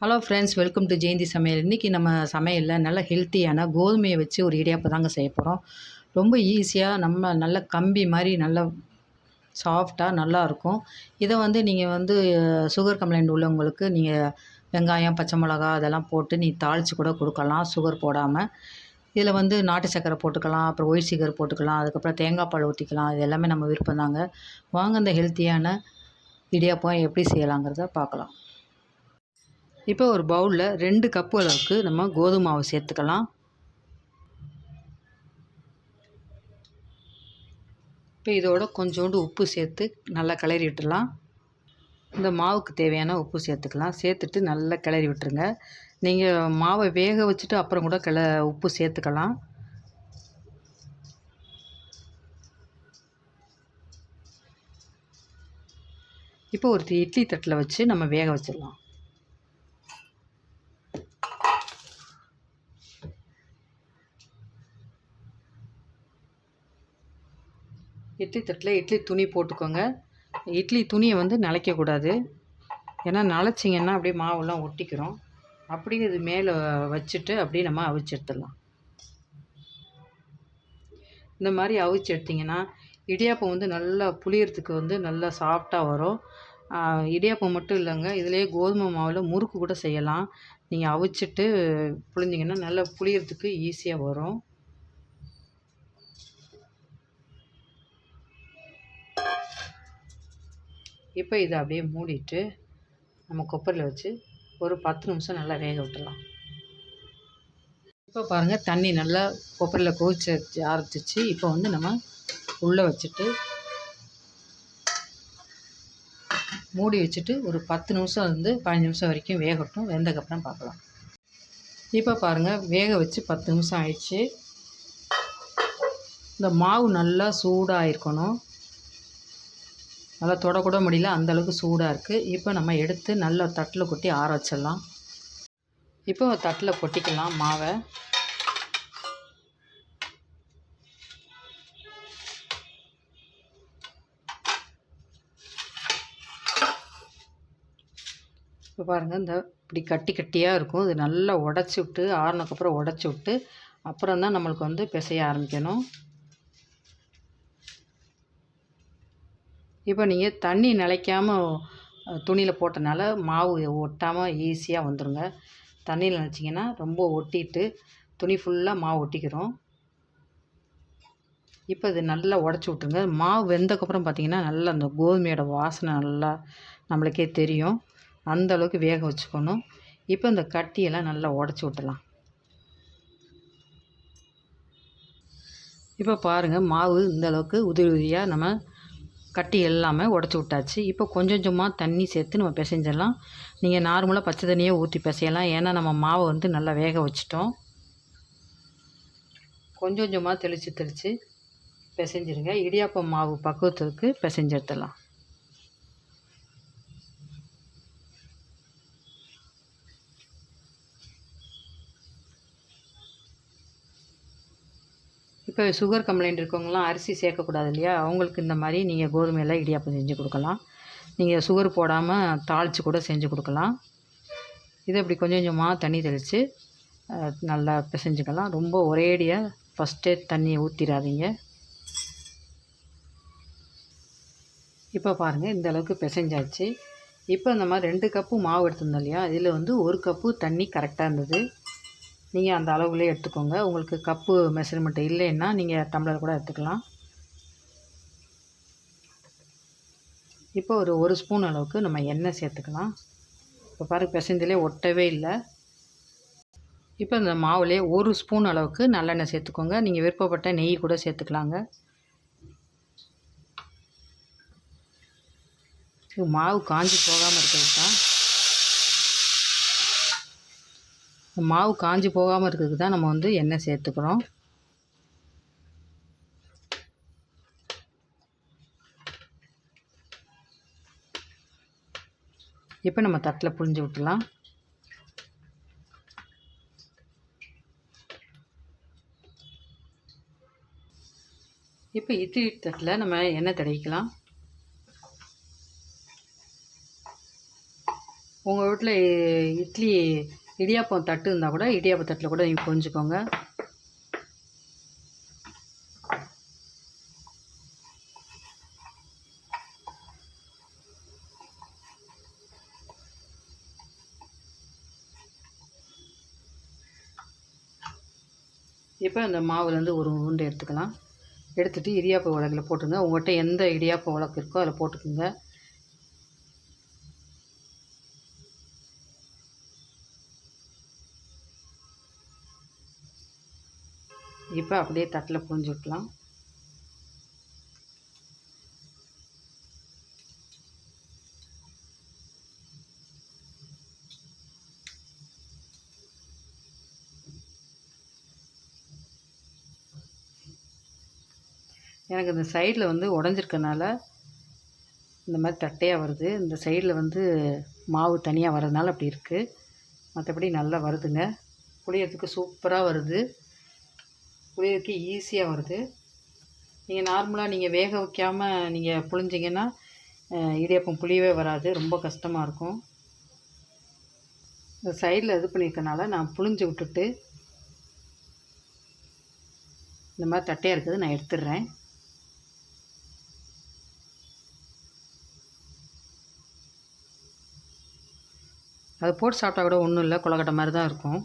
Hello friends welcome to Jayanthi Samayal இன்றைக்கி நம்ம சமையலில் நல்ல ஹெல்த்தியான கோதுமையை வச்சு ஒரு இடியாப்பம் தாங்க செய்ய போகிறோம் ரொம்ப ஈஸியாக நம்ம நல்ல கம்பி மாதிரி நல்ல சாஃப்டாக நல்லாயிருக்கும் இதை வந்து நீங்கள் வந்து சுகர் கம்ப்ளைண்ட் உள்ளவங்களுக்கு நீங்கள் வெங்காயம் பச்சை மிளகா அதெல்லாம் போட்டு நீ தாளித்து கூட கொடுக்கலாம் சுகர் போடாமல் இதில் வந்து நாட்டு சக்கரை போட்டுக்கலாம் அப்புறம் ஒயிட் சுகர் போட்டுக்கலாம் அதுக்கப்புறம் தேங்காய் பால் ஊற்றிக்கலாம் இது எல்லாமே நம்ம விருப்பம் தாங்க. வாங்க இந்த ஹெல்த்தியான இடியாப்பம் எப்படி செய்யலாங்கிறத பார்க்கலாம். இப்போ ஒரு பவுலில் ரெண்டு கப்பு அளவுக்கு நம்ம கோதுமை மாவு சேர்த்துக்கலாம். இப்போ இதோட கொஞ்சோண்டு உப்பு சேர்த்து நல்லா கிளறி விட்டுடலாம். இந்த மாவுக்கு தேவையான உப்பு சேர்த்துக்கலாம். சேர்த்துட்டு நல்லா கிளறி விட்டுருங்க. நீங்கள் மாவை வேக வச்சுட்டு அப்புறம் கூட கிள உப்பு சேர்த்துக்கலாம். இப்போ ஒரு இட்லி தட்டில் வச்சு நம்ம வேக வச்சிடலாம். இட்லி தட்டில் இட்லி துணி போட்டுக்கோங்க. இட்லி துணியை வந்து நிலைக்கக்கூடாது ஏன்னா நிலச்சிங்கன்னா அப்படியே மாவுலாம் ஒட்டிக்கிறோம் அப்படியே இது மேலே வச்சுட்டு அப்படியே நம்ம அவிச்சு எடுத்துடலாம். இந்த மாதிரி அவிச்சு எடுத்திங்கன்னா இடியாப்பம் வந்து நல்லா புளியறதுக்கு வந்து நல்லா சாஃப்டாக வரும். இடியாப்பம் மட்டும் இல்லைங்க. இதிலே கோதுமை மாவில் முறுக்கு கூட செய்யலாம். நீங்கள் அவிச்சிட்டு புளிஞ்சிங்கன்னா நல்லா புளியறதுக்கு ஈஸியாக வரும். இப்போ இதை அப்படியே மூடிட்டு நம்ம கொப்பரில் வச்சு ஒரு பத்து நிமிஷம் நல்லா வேக விட்டுடலாம். இப்போ பாருங்கள் தண்ணி நல்லா கொப்பரில் கொதிச்சு ஆரம்பிச்சிச்சு. இப்போ வந்து நம்ம உள்ளே வச்சுட்டு மூடி வச்சுட்டு ஒரு பத்து நிமிஷம் வந்து பதினஞ்சு நிமிஷம் வரைக்கும் வேகட்டும் வெந்தக்கப்புறம் பார்க்கலாம். இப்போ பாருங்கள் வேக வச்சு பத்து நிமிஷம் ஆயிடுச்சு. இந்த மாவு நல்லா சூடாக இருக்கணும். நல்லா தொடக்கூட முடியல. அந்தளவுக்கு சூடாக இருக்குது இப்போ நம்ம எடுத்து நல்லா தட்டில் கொட்டி ஆற வச்சிடலாம். இப்போ தட்டில் கொட்டிக்கலாம் மாவை. இப்போ பாருங்கள் இந்த இப்படி கட்டி கட்டியாக இருக்கும். இது நல்லா உடச்சி விட்டு ஆறுனதுக்கப்புறம் உடச்சி விட்டு அப்புறம் தான் நம்மளுக்கு வந்து பிசைய ஆரம்பிக்கணும். இப்போ நீங்கள் தண்ணி நிலைக்காமல் துணியில் போட்டனால மாவு ஒட்டாமல் ஈஸியாக வந்துடுங்க தண்ணியில் நினச்சிங்கன்னா ரொம்ப ஒட்டிட்டு துணி ஃபுல்லாக மாவு ஒட்டிக்கிறோம் இப்போ இது நல்லா உடச்சி விட்ருங்க மாவு வெந்தக்கப்புறம் பார்த்திங்கன்னா நல்லா அந்த கோதுமையோட வாசனை நல்லா நம்மளுக்கே தெரியும். அந்த அளவுக்கு வேக வச்சுக்கணும். இப்போ இந்த கட்டியெல்லாம் நல்லா உடச்சி விட்டலாம் இப்போ பாருங்கள் மாவு இந்த அளவுக்கு உதிரி உதிரியாக நம்ம கட்டி எல்லாமே உடச்சி விட்டாச்சு. இப்போ கொஞ்சம் கொஞ்சமாக தண்ணி சேர்த்து நம்ம பிசைஞ்சிடலாம். நீங்கள் நார்மலாக பச்சை தண்ணியே ஊற்றி பிசையலாம். ஏன்னா நம்ம மாவை வந்து நல்லா வேக வச்சிட்டோம். கொஞ்சம் கொஞ்சமாக தெளித்து தெளித்து பிசைஞ்சிருங்க. இடியாப்பம் மாவு பக்குவத்துக்கு பிசைஞ்செடுத்துடலாம். இப்போ சுகர் கம்ப்ளைண்ட் இருக்கவங்களாம் அரிசி சேர்க்கக்கூடாது இல்லையா அவங்களுக்கு இந்த மாதிரி நீங்கள் கோதுமையில் இடியாப்பம் செஞ்சு கொடுக்கலாம். நீங்கள் சுகர் போடாமல் தாளித்து கூட செஞ்சு கொடுக்கலாம். இதை இப்படி கொஞ்சம் கொஞ்சமாக தண்ணி தெளித்து நல்லா பிசைஞ்சுக்கலாம். ரொம்ப ஒரேடியாக ஃபஸ்ட்டே தண்ணியை ஊற்றிடாதீங்க இப்போ பாருங்கள் இந்த அளவுக்கு பிசைஞ்சாச்சு. இப்போ இந்த மாதிரி ரெண்டு கப்பு மாவு எடுத்திருந்தோம் இல்லையா? இதில் வந்து ஒரு கப்பு தண்ணி கரெக்டாக இருந்தது. நீங்கள் அந்த அளவுலேயே எடுத்துக்கோங்க. உங்களுக்கு கப்பு மெஷர்மெண்ட் இல்லைன்னா நீங்கள் டம்ளர் கூட எடுத்துக்கலாம். இப்போ ஒரு ஒரு ஸ்பூன் அளவுக்கு நம்ம எண்ணெய் சேர்த்துக்கலாம். இப்போ பாருங்கள் பிசைஞ்சிலே ஒட்டவே இல்லை. இப்போ இந்த மாவுலேயே ஒரு ஸ்பூன் அளவுக்கு நல்லெண்ணெய் சேர்த்துக்கோங்க. நீங்கள் விருப்பப்பட்ட நெய் கூட சேர்த்துக்கலாங்க. மாவு காஞ்சி போகாமல் இருக்கிறது தான். மாவு காஞ்சி போகாமல் இருக்கிறதுக்கு தான் நம்ம வந்து எண்ணெய் சேர்த்துக்கிறோம். இப்போ நம்ம தட்டில் புழிஞ்சு விட்டுலாம். இப்போ இட்லி தட்டில் நம்ம எண்ணெய் தடவிக்கலாம். உங்கள் வீட்டில் இட்லி இடியாப்பம் தட்டு இருந்தால் கூட இடியாப்ப தட்டில் கூட நீங்கள் புரிஞ்சுக்கோங்க. இப்போ அந்த மாவுலேருந்து ஒரு உருண்டை எடுத்துக்கலாம். எடுத்துகிட்டு இடியாப்ப உலகில் போட்டுருங்க. உங்கள்கிட்ட எந்த இடியாப்ப உலக்கு இருக்கோ அதில் போட்டுக்கோங்க. இப்போ அப்படியே தட்டில் புரிஞ்சு விட்லாம் எனக்கு இந்த சைடில் வந்து உடஞ்சிருக்கனால இந்த மாதிரி தட்டையாக வருது. இந்த சைடில் வந்து மாவு தனியாக வர்றதுனால அப்படி இருக்குது மற்றபடி நல்லா வருதுங்க. புளியறதுக்கு சூப்பராக வருது. புளியறதுக்கு ஈஸியாக வருது. நீங்கள் நார்மலாக நீங்கள் வேக வைக்காமல் நீங்கள் புழிஞ்சிங்கன்னா இடியப்பம் புளியவே வராது. ரொம்ப கஷ்டமாக இருக்கும். இந்த சைடில் இது பண்ணியிருக்கனால நான் புழிஞ்சு விட்டுட்டு இந்த மாதிரி தட்டையாக இருக்குது நான் எடுத்துடுறேன். அது போட்டு சாப்பிட்டா கூட ஒன்றும் இல்லை. கொலக்கட்டை மாதிரி தான் இருக்கும்.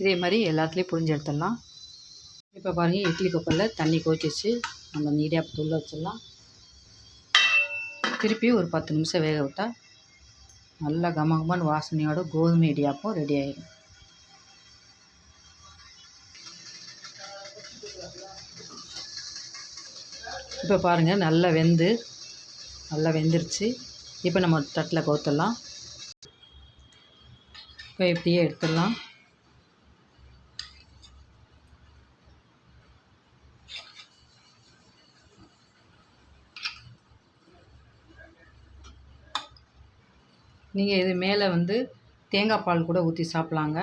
இதே மாதிரி எல்லாத்துலேயும் புழிஞ்சு எடுத்துடலாம். இப்போ பாருங்கள் இட்லி குப்பரில் தண்ணி கொதிச்சிச்சு நம்ம அந்த இடியாப்பத்தை உள்ளே வச்சிடலாம். திருப்பி ஒரு பத்து நிமிஷம் வேக விட்டால் நல்லா கமகமான வாசனையோட கோதுமை இடியாப்பம் ரெடி ஆகிடும் இப்போ பாருங்கள் நல்லா வெந்து நல்லா வெந்துருச்சு. இப்போ நம்ம தட்டில் கோத்துடலாம். இப்போ இப்படியே எடுத்துடலாம். நீங்கள் இது மேலே வந்து தேங்காய் பால் கூட ஊற்றி சாப்பிட்லாங்க.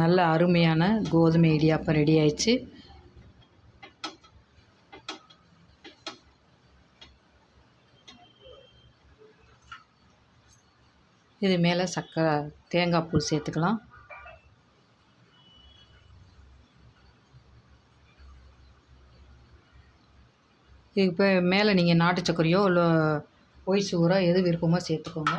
நல்ல அருமையான கோதுமை இடியாப்பம் ரெடி ஆயிடுச்சு. இது மேலே சர்க்கரை தேங்காய் பூ சேர்த்துக்கலாம். இப்போ மேலே நீங்கள் நாட்டு சர்க்கரையோ இல்லை ஒயிட் சுகரோ எது விருப்பமோ சேர்த்துக்கோங்க.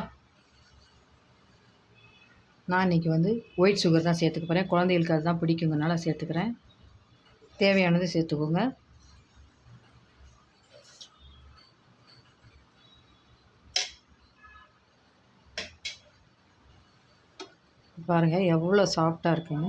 நான் இன்றைக்கி வந்து ஒயிட் சுகர் தான் சேர்த்துக்க போகிறேன் குழந்தைகளுக்கு அதுதான் பிடிக்குங்கனால சேர்த்துக்கிறேன். தேவையானது சேர்த்துக்கோங்க. பாருங்கள் எவ்வளோ சாஃப்டாக இருக்குங்க